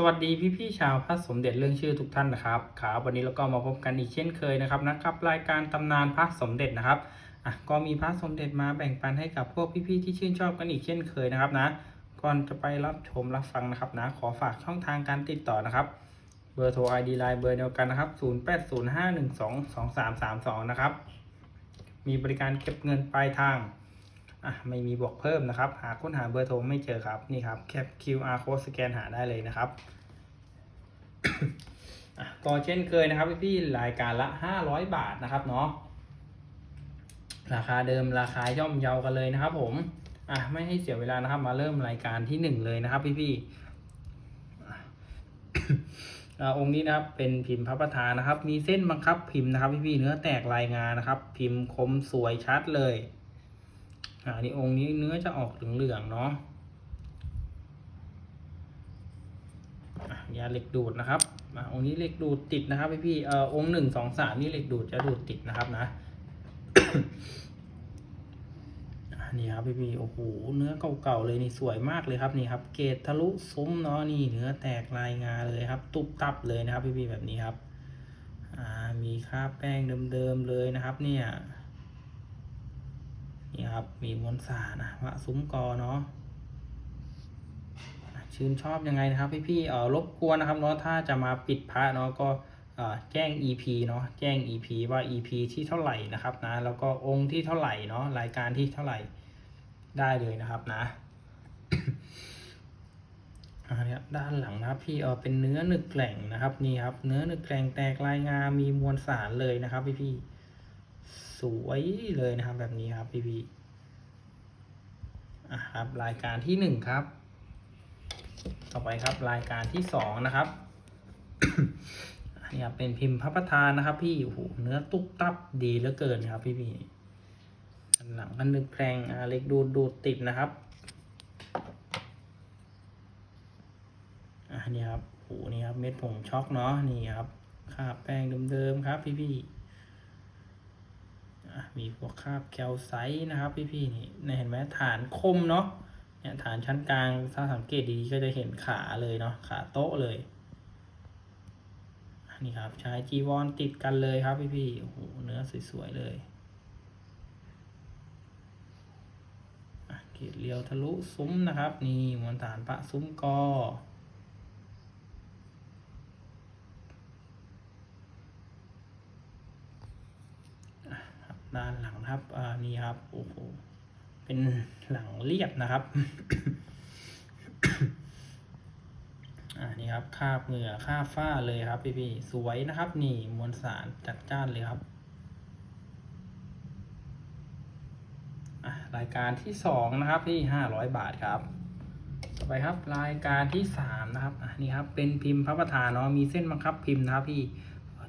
สวัสดีพี่พี่ชาวพระสมเด็จเรื่องชื่อทุกท่านนะครับครับวันนี้เราก็มาพบกันอีกเช่นเคยนะครับนะครับ รายการตำนานพระสมเด็จนะครับอะก็มีพระสมเด็จมาแบ่งปันให้กับพวกพี่ๆที่ชื่นชอบกันอีกเช่นเคยนะครับนะก่อนจะไปรับชมรับฟังนะครับนะขอฝากช่องทางการติดต่อนะครับ เบอร์โทร ID ไลน์เบอร์เดียวกันนะครับ 0805122332 นะครับ มีบริการเก็บเงินปลายทาง อะไม่มีบวกเพิ่มนะครับ หาค้นหาเบอร์โทรไม่เจอครับนี่ครับแคป QR code สแกนหาได้เลยนะครับก็เช่นเคยนะครับพี่ๆรายการละ 500 บาทนะครับเนาะราคาเดิมราคาย่อมเยากันเลยนะครับ ผมอะไม่ให้เสียเวลานะครับ มาเริ่มรายการที่หนึ่งเลยนะครับ พี่ๆอะอ่าองค์นี้นะครับเป็นพิมพ์พระประธานนะครับ มีเส้นบังคับพิมพ์นะครับ พี่ๆเนื้อแตกลายงานนะครับ พิมพ์คมสวยชัดเลย อ่านี่องค์นี้เนื้อจะออกเหลืองๆเนาะอะยาเหล็กดูดนะครับอ่าองค์นี้เหล็กดูดติดนะครับพี่พี่เอ่อองค์หนึ่งสองสามนี่เหล็กดูดจะดูดติดนะครับนะอะนี่ครับพี่พี่โอ้โหเนื้อเก่าๆเลยนี่สวยมากเลยครับนี่ครับ เกตทะลุซุ้มเนาะนี่เนื้อแตกลายงาเลยครับ ตุบตับเลยนะครับพี่พี่แบบนี้ครับ อ่ามีคราบแป้งเดิมๆเลยนะครับ เนี่ย นี่ครับ มีมวลสารนะวะซุ้มกอเนาะชื่นชอบยังไงนะครับพี่ๆเออรบกวนนะครับเนาะถ้าจะมาปิดพระเนาะก็แจ้ง EP เนาะแจ้ง EP ว่า EP ที่เท่าไหร่นะครับนะแล้วก็องค์ที่เท่าไหร่เนาะรายการที่เท่าไหร่ได้เลยนะครับนะอ่าเนี่ยด้านหลังนะพี่เออเป็นเนื้อหนึกแกล่งนะครับนี่ครับ เนื้อหนึกแกล่งแตกลายงามมีมวลสารเลยนะครับพี่ๆ สวยเลยนะครับแบบนี้ครับพี่พี่อะครับรายการที่หนึ่งครับ ต่อไปครับรายการที่สองนะครับอันนี่ครับเป็นพิมพ์พระประธานนะครับ พี่โอ้โหเนื้อตุ๊บตับดีเหลือเกินครับ พี่พี่หลังกันนึกแกรงอ่าเล็กดูดูติดนะครับอะนี่ครับโอ้โหนี่ครับเม็ดผงช็อกเนาะนี่ครับคราแป้งเดิมๆครับ พี่พี่ มีพวกคราบแคลไซต์นะครับ พี่ๆนี่เนี่ยเห็นไหมฐานคมเนาะเนี่ยฐานชั้นกลางถ้าสังเกตดีๆก็จะเห็นขาเลยเนาะขาโต๊ะเลยนี่ครับใช้จีวรติดกันเลยครับพี่ๆโอ้โหเนื้อสวยๆเลยเกรดเรียวทะลุซุ้มนะครับ นี่มวลฐานปะซุ้มกอ ครับ ด้านหลังนะครับอ่านี่ครับโอ้โหเป็นหลังเรียบนะครับอ่านี่ครับคาบเหงื่อคาบฝ้าเลยครับพี่พี่ๆสวยนะครับ นี่มวลสารจัดจ้านเลยครับรายการที่สองนะครับพี่ห้าร้อยบาทครับ ต่อไปครับรายการที่สามนะครับอะนี่ครับเป็นพิมพ์พระประธานเนาะมีเส้นบังคับพิมพ์นะครับพี่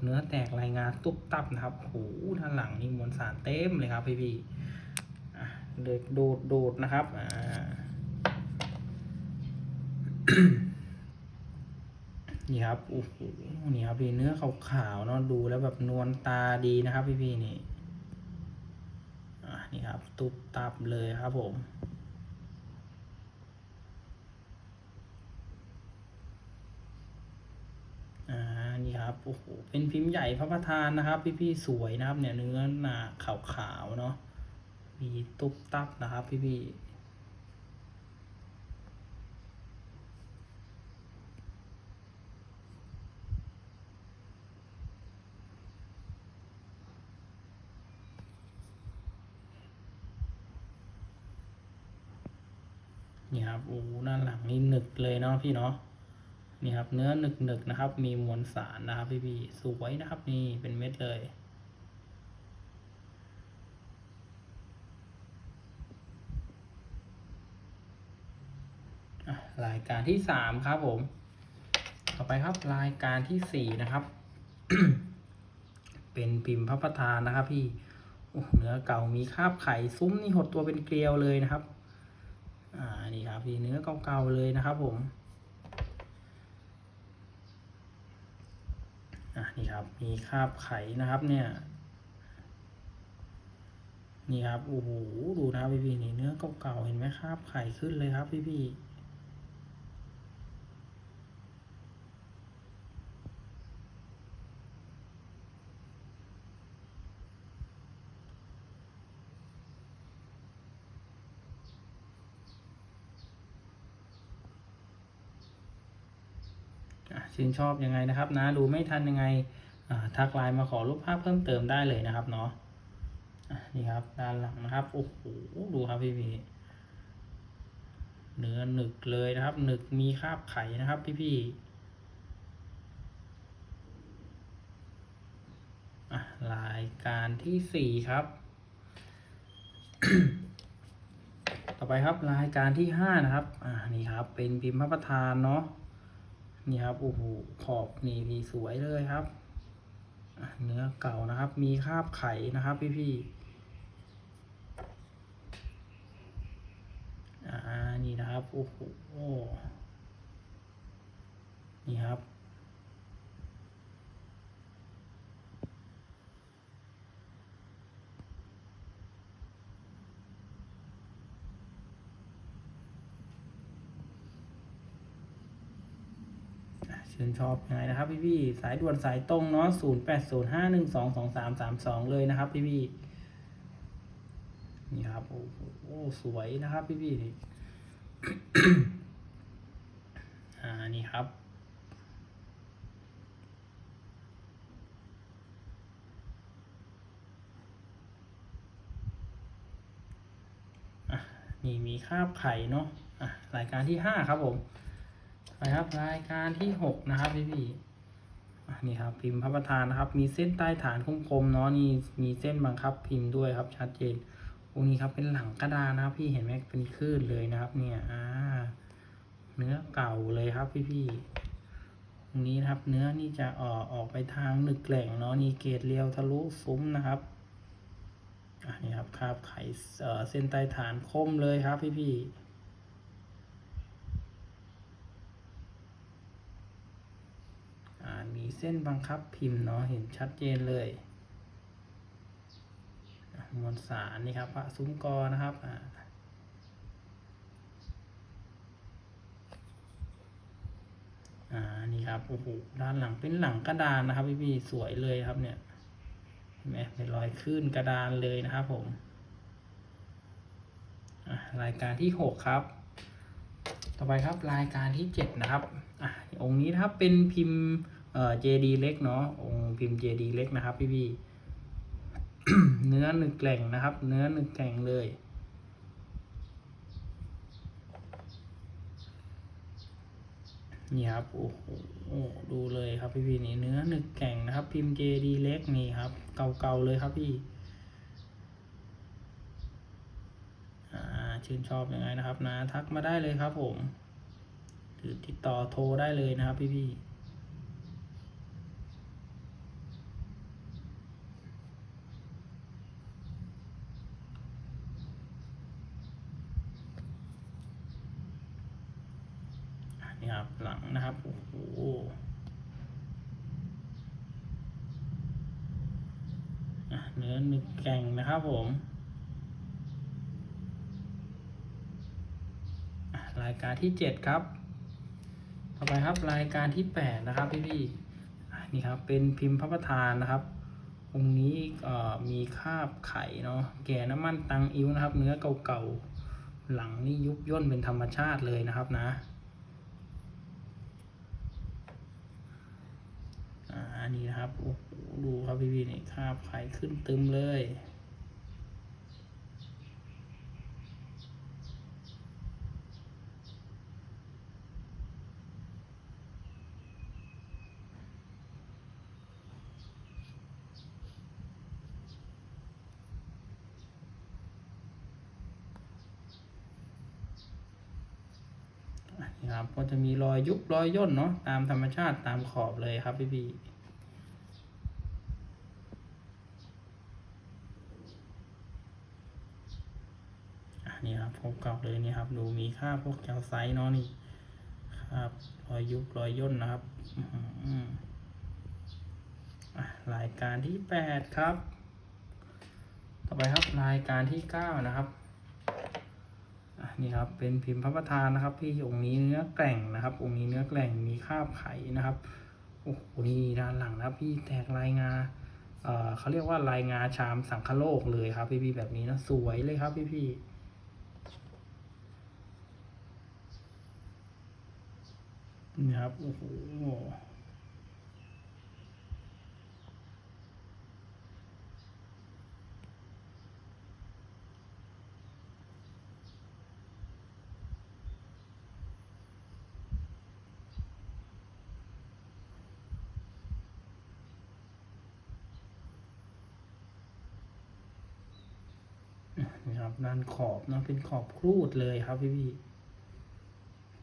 เนื้อแตกรายงานตุ๊บตับนะครับโอ้โหด้านหลังนี่มวลสารเต็มเลยครับพี่พี่เด็กดูดดูดดนะครับอ่านี่ครับโอ้โหนี่ครับพี่เนื้อขาวๆเนาะดูแล้วแบบนวลตาดีนะครับ พี่พี่นี่อะนี่ครับ ตุ๊บตับเลยครับผม อ่า นี่ครับโอ้โหเป็นพิมพ์ใหญ่พระประธานนะครับ พี่ๆสวยนะครับ เนี่ยเนื้อหนาขาวๆเนาะมีตุ๊บตับนะครับ พี่ๆนี่ครับโอ้หด้านหลังนี่หนึกเลยเนาะพี่เนาะ นี่ครับเนื้อหนึกหนึกๆนะครับ มีมวลสารนะครับพี่พี่ๆสวยนะครับนี่เป็นเม็ดเลย รายการที่สามครับผม ต่อไปครับรายการที่สี่นะครับ เป็นพิมพ์พระประธานนะครับ พี่เนื้อเก่ามีคราบไข่ซุ้มนี่หดตัวเป็นเกลียวเลยนะครับ อ่านี่ครับพี่เนื้อเก่าๆเลยนะครับผม อะ นี่ครับ มีคราบไขนะครับเนี่ย นี่ครับโอ้โหดูนะพี่พี่ๆนี่เนื้อเก่าๆเห็นไหมคราบไข่ขึ้นเลยครับพี่ๆ ชื่นชอบยังไงนะครับ นะดูไม่ทันยังไงทักไลน์มาขอรูปภาพเพิ่มเติมได้เลยนะครับเนาะนี่ครับด้านหลังนะครับโอ้โหดูครับพี่พี่เนื้อหนึกเลยนะครับ หนึกมีคราบไข่นะครับ พี่พี่รายการที่สี่ครับ ต่อไปครับรายการที่ห้านะครับ อ่านี่ครับ เป็นพิมพ์พระประธานเนาะ นี่ครับโอ้โหขอบนี่พีสวยเลยครับเนื้อเก่านะครับ มีคราบไข่นะครับ พี่พี่อ่านี่นะครับโอ้โหนี่ครับ ชื่นชอบยังไงนะครับพี่พี่ๆสายด่วนสายตรงเนาะศูนย์แปดศูนย์ห้าหนึ่งสองสองสามสามสองเลยนะครับพี่พี่ๆนี่ครับโอ้โหสวยนะครับพี่พี่ๆนี่อ่านี่ครับอะนี่มีคาบไข่เนาะอะรายการที่ห้าครับผม ไปครับรายการที่หกนะครับพี่พี่อะนี่ครับพิมพ์พระประธานนะครับ มีเส้นใต้ฐานคมๆเนาะนี่มีเส้นบังคับพิมพ์ด้วยครับ ชัดเจนองนี้ครับเป็นหลังกระดานนะครับ พี่เห็นไหมเป็นคลื่นเลยนะครับ เนี่ยอ่าเนื้อเก่าเลยครับพี่พี่ตรงนี้นะครับ เนื้อนี่จะออกออกไปทางหนึกแหล่งเนาะนี่เกรดเรียวทะลุซุ้มนะครับอะนี่ครับคาบไข่เออเส้นใต้ฐานคมเลยครับพี่พี่ๆ อ่า มีเส้นบังคับพิมพ์เนาะเห็นชัดเจนเลยมวลสารนี่ครับพระซุ้มกอนะครับอ่าอ่านี่ครับโอ้โหด้านหลังเป็นหลังกระดานนะครับพี่พี่ๆสวยเลยครับเนี่ยเห็นไหมเป็นรอยคลื่นกระดานเลยนะครับผมรายการที่หกครับ ต่อไปครับรายการที่เจ็ดนะครับอะองค์นี้นะครับเป็นพิมพ์ เอ่อ JD เล็กเนาะองค์พิมพ์ JD เล็กนะครับ พี่พี่เนื้อหนึกแกล่งนะครับ เนื้อหนึกแกล่งเลย นี่ครับโอ้โหดูเลยครับพี่พี่นี่เนื้อหนึกแกร่งนะครับ พิมพ์ JD เล็กนี่ครับ เก่าๆเลยครับพี่ชื่นชอบยังไงนะครับนะทักมาได้เลยครับผม หรือติดต่อโทรได้เลยนะครับพี่พี่ นี่ครับหลังนะครับโอ้โหเนื้อหนึกแก่งนะครับผมรายการที่เจ็ดครับ ต่อไปครับรายการที่แปดนะครับพี่พี่นี่ครับเป็นพิมพ์พระประธานนะครับองค์นี้มีคาบไข่เนาะแก่น้ำมันตังอิ้วนะครับ เนื้อเก่าๆหลังนี่ยุบย่นเป็นธรรมชาติเลยนะครับนะ อ่า นี่นะครับโอ้โหดูครับพี่พี่นี่คราบไข่ขึ้นตึมเลยนี่ครับก็จะมีรอยยุบรอยย่นเนาะตามธรรมชาติตามขอบเลยครับพี่พี่อะนี่ครับพบ เก่าเลยนี่ครับ ดูมีค่าพวกแคลไซต์เนาะนี่ครับรอยยุบรอยย่นนะครับรายการที่แปดครับ ต่อไปครับรายการที่เก้านะครับนี่ครับเป็นพิมพ์พระประธานนะครับ พี่องค์นี้เนื้อแกร่งนะครับ องค์นี้เนื้อแกร่งมีคาบไขนะครับโอ้โหนี่ด้านหลังนะพี่แตกลายงาเอ่อเขาเรียกว่าลายงาชามสังคโลกเลยครับ พี่พี่ๆแบบนี้นะสวยเลยครับ พี่พี่ๆ นี่ครับ โอ้โหนี่ครับด้านขอบเนะเป็นขอบครูดเลยครับพี่พี่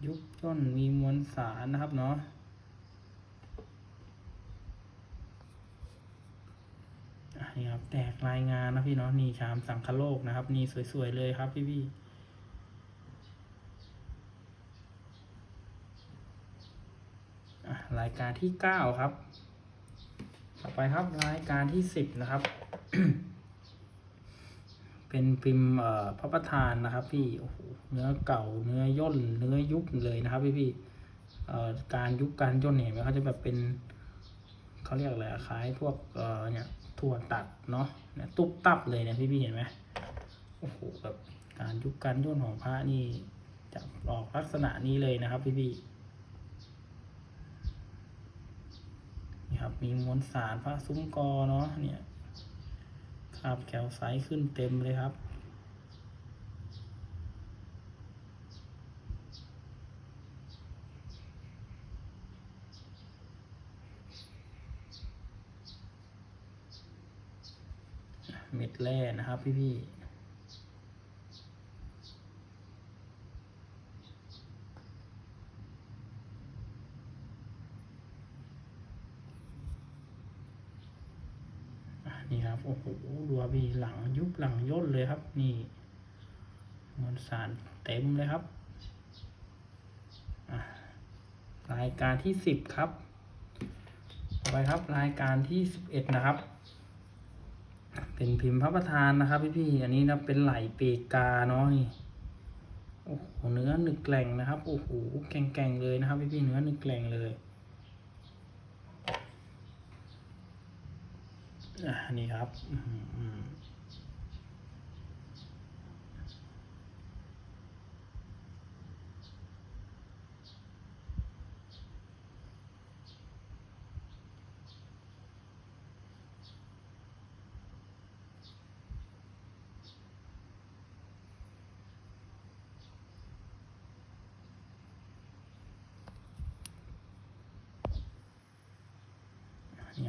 ยุบย่นมีมวลสารนะครับเนาะนี่ครับแตกรายงานนะพี่เนาะนี่ชามสังคโลกนะครับ นี่สวยๆเลยครับพี่พี่รายการที่เก้าครับ ต่อไปครับรายการที่สิบนะครับ เป็นพิมพ์พระประธานนะครับ พี่โอ้โหเนื้อเก่าเนื้อย่นเนื้อยุบเลยนะครับ พี่พี่การยุบการย่นเห็นี่ยมันเขาจะแบบเป็นเขาเรียกอะไรคล้ายพวกเนี่ยถั่วตัดเนาะเนี่ยตุบตับเลยเนี่ยพี่พี่เห็นไหมโอ้โหแบบการยุบการย่นของพระนี่จะออกลักษณะนี้เลยนะครับ พี่พี่นี่ครับมีมวลสารพระซุ้มกอเนาะเนี่ย ครับแคลไซต์ขึ้นเต็มเลยครับ เม็ดแร่นะครับพี่พี่อะนี่ครับ โอ้โหดูครับพี่หลัง ยุบหลังย่นเลยครับ นี่มวลสารเต็มเลยครับรายการที่สิบครับต่อไปครับรายการที่สิบเอ็ดนะครับ เป็นพิมพ์พระประธานนะครับพี่พี่อันนี้นะเป็นไหลปีกกาเนาะนี่โอ้โหเนื้อหนึกแกล่งนะครับโอ้โหแกร่งๆเลยนะครับพี่พี่เนื้อหนึกแกล่งเลยอะนี่ครับ อื้อ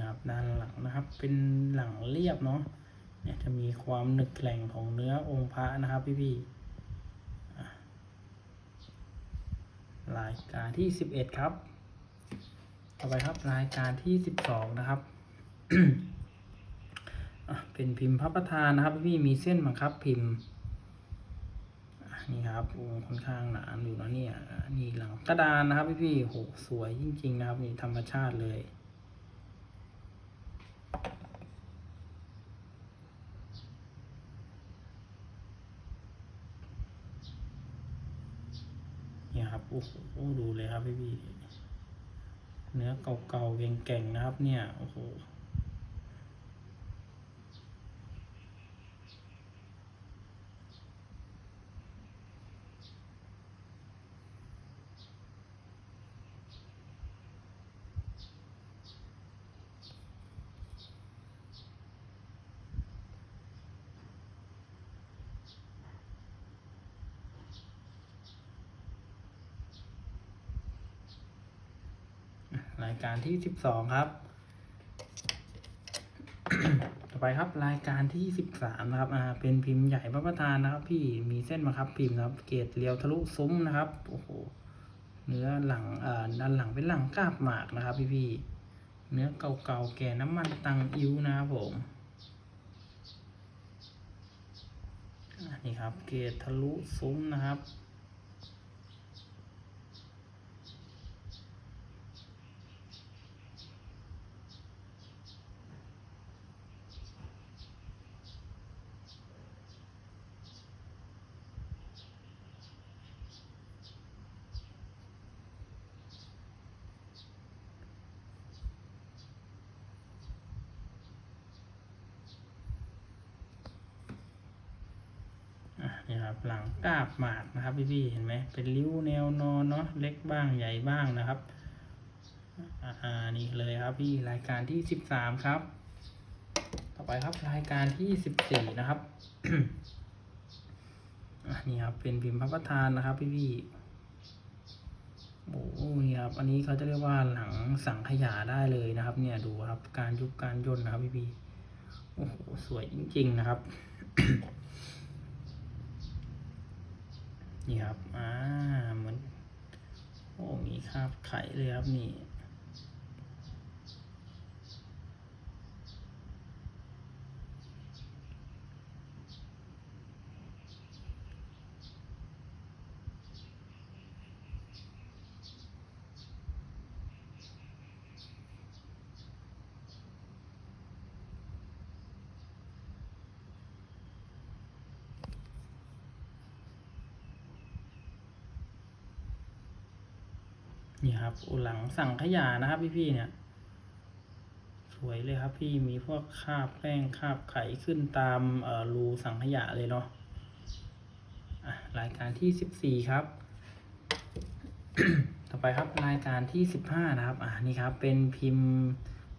ครับด้านหลังนะครับ เป็นหลังเรียบเนาะเนี่ยจะมีความหนึกแกร่งของเนื้อองค์พระนะครับ พี่พี่ๆรายการที่สิบเอ็ดครับ ต่อไปครับรายการที่สิบสองนะครับเป็นพิมพ์พระประธานนะครับ พี่มีเส้นบังคับพิมพ์นี่ครับโอ้ค่อนข้างหนาอยู่นะเนี่ยนี่หลังกระดานนะครับ พี่ๆโหสวยจริง ๆ นะครับนี่ธรรมชาติเลย เนี่ยครับโอ้โหดูเลยครับพี่พี่เนื้อเก่าๆเก่งๆนะครับ เนี่ยโอ้โห ราย การที่สิบสองครับ ต่อไปครับรายการที่สิบสามนะครับอ่าเป็นพิมพ์ใหญ่พระประธานนะครับ พี่มีเส้นมาครับพิมพ์นะครับ เกรดเรียวทะลุซุ้มนะครับโอ้โหเนื้อหลังอ่าด้านหลังเป็นหลังกาบหมากนะครับ พี่พี่เนื้อเก่าๆแก่น้ำมันตังอิ้วนะครับผมอ่านี่ครับ เกรดทะลุซุ้มนะครับ อะนี่ครับหลัง กาบหมากนะครับพี่พี่ๆเห็นไหมเป็นริ้วแนวนอนเนาะเล็กบ้างใหญ่บ้างนะครับอ่านี่เลยครับพี่รายการที่สิบสามครับ ต่อไปครับรายการที่สิบสี่นะครับนี่ครับเป็นพิมพ์พระประธานนะครับ พี่พี่โอ้โหนี่ครับอันนี้เขาจะเรียกว่าหลังสังขยาได้เลยนะครับ เนี่ยดูครับการยุบการย่นนะครับ พี่พี่โอ้โหสวยจริง ๆ นะครับ นี่ครับ อ่า เหมือน โอ้ มีคราบไข่เลยครับนี่ นี่ครับอุหลังสั่งขยานะครับพี่พี่ๆเนี่ย สวยเลยครับพี่มีพวกคาบแป้งคาบไขขึ้นตามรูสังขยาเลยเนาะอะรายการที่สิบสี่ครับ ต่อไปครับรายการที่สิบห้านะครับอะนี่ครับ เป็นพิมพ์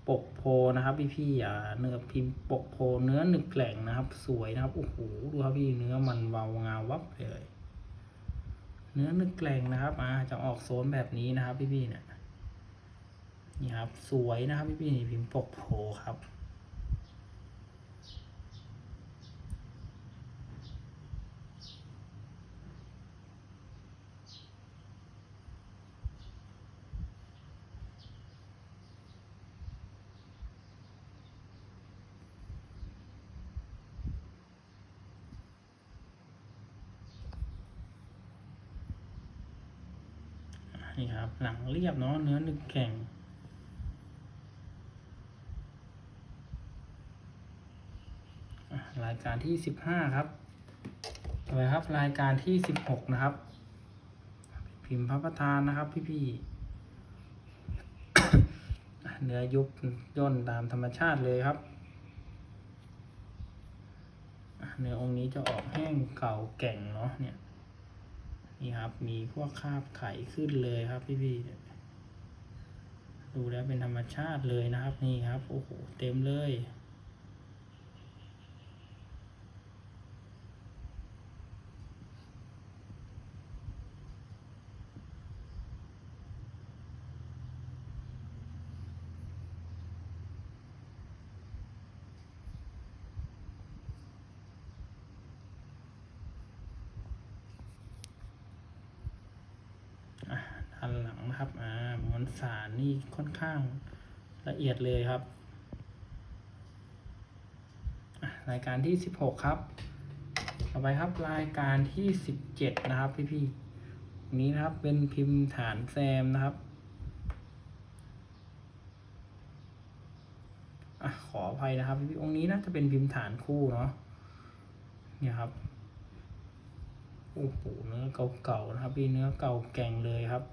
ปกโพนะครับ พี่พี่ๆอ่าเนื้อพิมพ์ปกโพเนื้อหนึกแกล่งนะครับ สวยนะครับโอ้โหดูครับพี่เนื้อมันเบางาวับเลย เนื้อนึกแกลงนะครับอ่าจะออกโซนแบบนี้นะครับพี่ๆเนี่ยนี่ครับ สวยนะครับพี่ๆนี่พิมพ์ปกโผครับ นี่ครับ หลังเรียบเนาะเนื้อนึกแข็ง รายการที่สิบห้าครับต่อไปครับ รายการที่สิบหกนะครับ พิมพ์พระประธานนะครับ พี่ๆเนื้อยุบย่นตามธรรมชาติเลยครับเนื้อองค์นี้จะออกแห้งเก่าแก่งเนาะเนี่ย นี่ครับ มีพวกคราบไขขึ้นเลยครับพี่พี่ดูแล้วเป็นธรรมชาติเลยนะครับ นี่ครับ โอ้โห เต็มเลย อะด้านหลังนะครับ อ่ามวล สารนี่ค่อนข้างละเอียดเลยครับ รายการที่สิบหกครับ ต่อไปครับรายการที่สิบเจ็ดนะครับพี่พี่ๆนี้นะครับเป็นพิมพ์ฐานแซมนะครับอขออภัยนะครับพี่พี่ๆองค์นี้น่าจะเป็นพิมพ์ฐานคู่เนาะเนี่ยครับโอ้โหเนื้อเก่าๆนะครับพี่เนื้อเก่าแก่งเลยครับ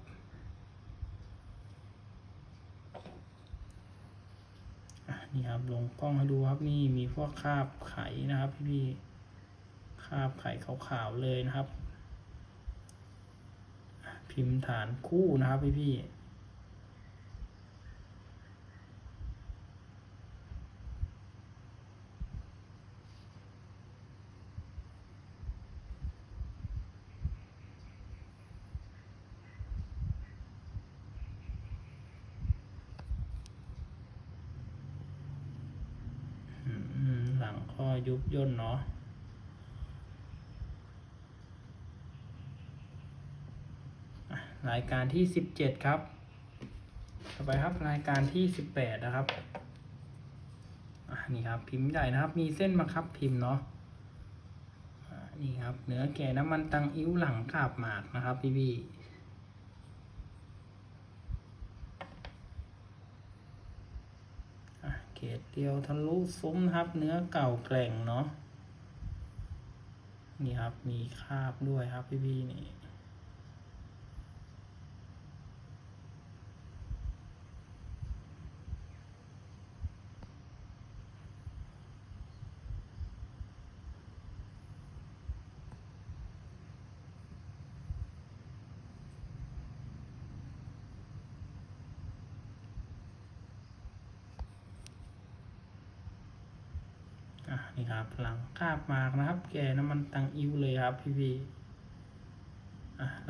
อะ นี่ครับลงกล้องให้ดูครับนี่มีพวกคราบไข่นะครับ พี่ๆคราบไข่ขาวๆเลยนะครับ พิมพ์ฐานคู่นะครับพี่พี่ๆ อืมหลังก็ ยุบย่นเนาะรายการที่สิบเจ็ดครับ ต่อไปครับรายการที่สิบแปดนะครับอะนี่ครับพิมพ์ใหญ่นะครับ มีเส้นบังคับพิมพ์เนาะอะนี่ครับเนื้อแก่น้ำมันตังอิ้วหลังกาบหมากนะครับพี่พี่ๆ เดเดียวทะลุซุ้มครับ เนื้อเก่าแกร่งเนาะนี่ครับมีคาบด้วยครับพี่พี่ๆนี่ นี่ครับหลังคาบมากนะครับ แกน้ำมันตังอิ้วเลยครับพี่พี่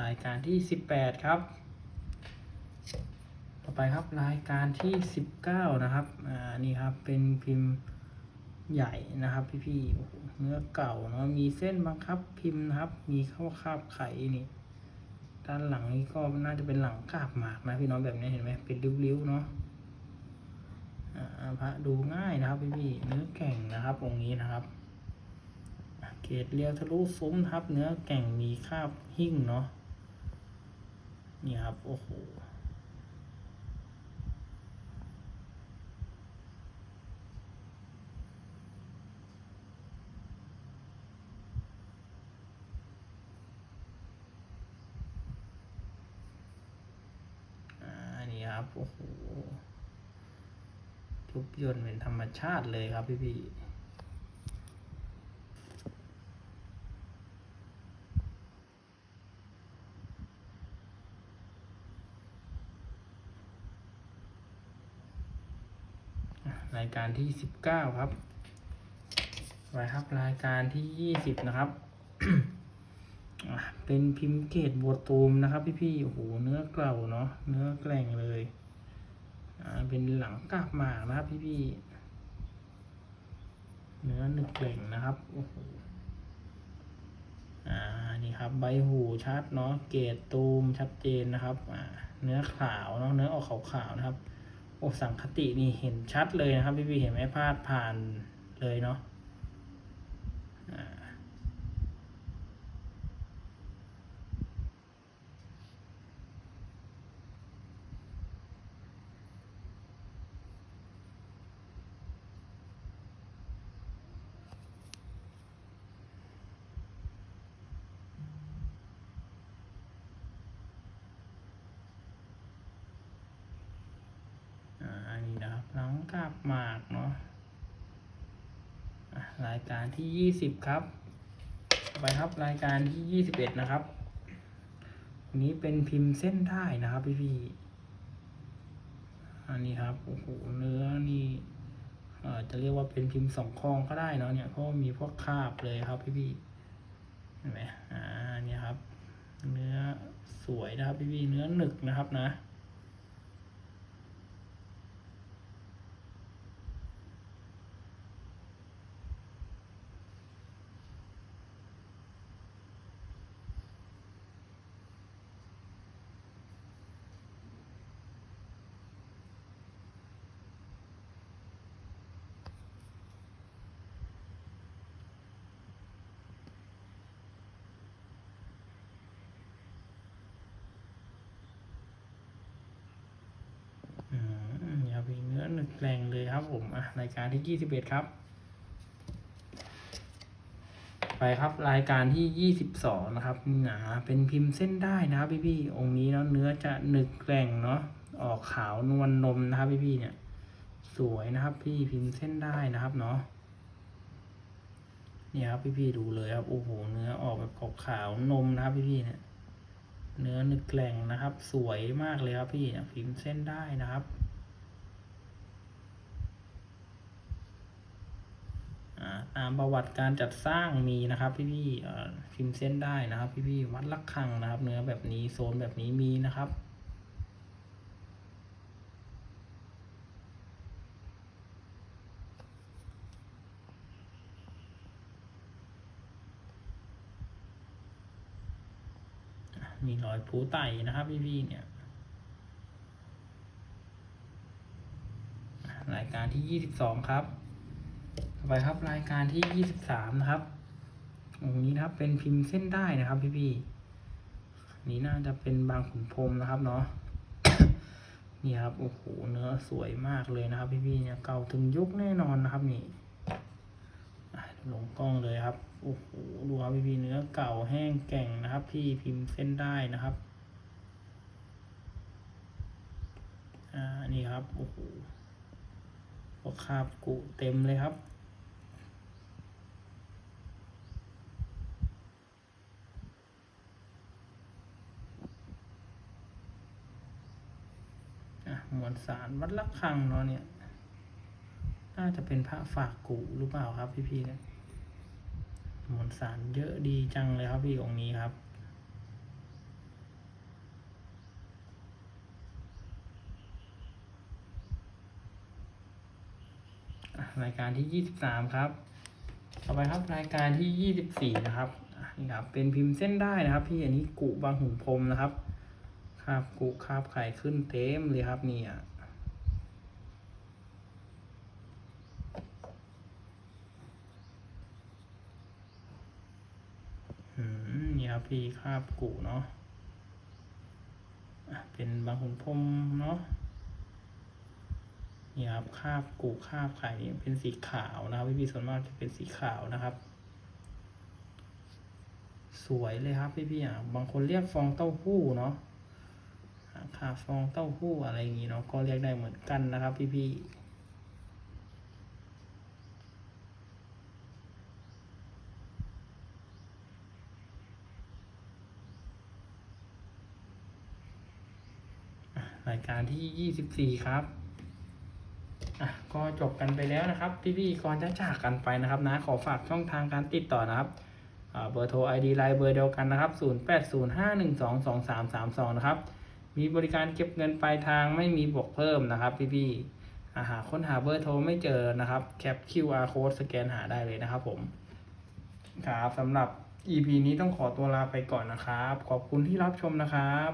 รายการที่สิบแปดครับ ต่อไปครับรายการที่สิบเก้านะครับอ่านี่ครับเป็นพิมพ์ใหญ่นะครับ พี่พี่เนื้อเก่าเนาะมีเส้นบังคับพิมพ์นะครับ มีเข้าคาบไข่นี่ด้านหลังนี่ก็น่าจะเป็นหลังกาบหมากนะพี่น้องแบบนี้เห็นไหมเป็นริ้วๆเนาะ พระดูง่ายนะครับพี่พี่ๆเนื้อแก่งนะครับองค์นี้นะครับเกรดเรียวทะลุซุ้มนะครับ เนื้อแก่งมีคาบหิ้งเนาะนี่ครับโอ้โหอ่านี่ครับโอ้โห ทุบยนต์เป็นธรรมชาติเลยครับพี่พี่รายการที่สิบเก้าครับไปครับรายการที่ยี่สิบนะครับเป็นพิมพ์เกตบัวตูมนะครับ พี่พี่ๆโอ้โหเนื้อเกล่าเนาะเนื้อแกร่งเลย อ่าเป็นหลังกาบหมากนะครับพี่พี่เนื้อหนึบเกล่งนะครับโอ้โหอ่านี่ครับใบหูชัดเนาะเกตตูมชัดเจนนะครับอ่าเนื้อขาวเนาะเนื้อออกขาวๆนะครับโอ้สังคตินี่เห็นชัดเลยนะครับ พี่พี่เห็นไหมพาดผ่านเลยเนาะ อ่า อ่าอันนี้นะครับหลังกาบหมากเนาะอะรายการ ที่ยี่สิบครับ ไปครับรายการที่ยี่สิบเอ็ดนะครับอันนี้เป็นพิมพ์เส้นได้นะครับพี่พี่อันนี้ครับโอ้โหเนื้อนี่เอ่อจะเรียกว่าเป็นพิมพ์สองคองก็ได้เนาะเนี่ยเพราะมีพวกคาบเลยครับพี่พี่เห็นไหมอ่าเนี่ยครับ เนื้อสวยนะครับพี่พี่เนื้อหนึกนะครับนะ อืมอย่าไปเนื้อหนึกแรงเลยครับผมอะ รายการที่ยี่สิบเอ็ดครับ ไปครับรายการที่ยี่สิบสองนะครับหนาเป็นพิมพ์เส้นได้นะครับพี่พี่ๆองค์นี้เนาะเนื้อจะหนึกแกร่งเนาะออกขาวนวลนมนะครับพี่พี่ๆเนี่ย สวยนะครับพี่พิมพ์เส้นได้นะครับเนาะเนี่ยครับพี่พี่ๆดูเลยครับโอ้โหเนื้อออกแบบขาวๆนมนะครับพี่พี่ๆเนี่ยเนื้อหนึกแกร่งนะครับ สวยมากเลยครับพี่พี่พิมพ์เส้นได้นะครับอ่า ตามประวัติการจัดสร้างมีนะครับ พี่พี่พิมพ์เส้นได้นะครับ พี่พี่วัดลักคังนะครับ เนื้อแบบนี้โซนแบบนี้มีนะครับมีรอยผูไตนะครับพี่พี่เนี่ย รายการที่ยี่สิบสองครับ ไปครับรายการที่ยี่สิบสามนะครับองนี้นะครับเป็นพิมพ์เส้นได้นะครับ พี่พี่ๆนี่น่าจะเป็นบางขุนพรมนะครับเนาะนี่ครับโอ้โหเนื้อสวยมากเลยนะครับ พี่พี่ๆเนี่ยเก่าถึงยุคแน่นอนนะครับนี่อะลงกล้องเลยครับโอ้โหดูครับพี่พี่ๆเนื้อเก่าแห้งแก่งนะครับ พี่พิมพ์เส้นได้นะครับอ่านี่ครับโอ้โหคราบกุเต็มเลยครับ อะมวลสารวัดละคังเนาะเนี่ย น่าจะเป็นพระฝากกูหรือเปล่าครับพี่ๆเนี่ยมวลสารเยอะดีจังเลยครับพี่องค์นี้ครับ รายการที่ยี่สิบสามครับ ต่อไปครับรายการที่ยี่สิบสี่นะครับนี่ครับ เป็นพิมพ์เส้นได้นะครับ พี่อันนี้กุบางหูพรมนะครับ คาบกุคาบไข่ขึ้นเต็มเลยครับเนี่ยอืมนี่ครับพี่คาบกุเนาะเป็นบางหูพรมเนาะนี่ครับคาบกูคาบไข่นี่เป็นสีขาวนะครับพี่พี่ๆส่วนมากจะเป็นสีขาวนะครับ สวยเลยครับพี่พี่ๆอะบางคนเรียกฟองเต้าหู้เนาะ อะคาฟองเต้าหู้อะไรอย่างงี้เนาะก็เรียกได้เหมือนกันนะครับ พี่พี่รายการที่ยี่สิบสี่ครับ อะ ก็จบกันไปแล้วนะครับ พี่ๆก่อนจะจากกันไปนะครับนะ ขอฝากช่องทางการติดต่อนะครับ เบอร์โทร ID ไลน์เบอร์เดียวกันนะครับ 0805122332 นะครับ มีบริการเก็บเงินปลายทางไม่มีบวกเพิ่มนะครับ พี่ๆอาหาค้นหาเบอร์โทรไม่เจอนะครับแคป QR code สแกนหาได้เลยนะครับผมครับสำหรับ EP นี้ต้องขอตัวลาไปก่อนนะครับ ขอบคุณที่รับชมนะครับ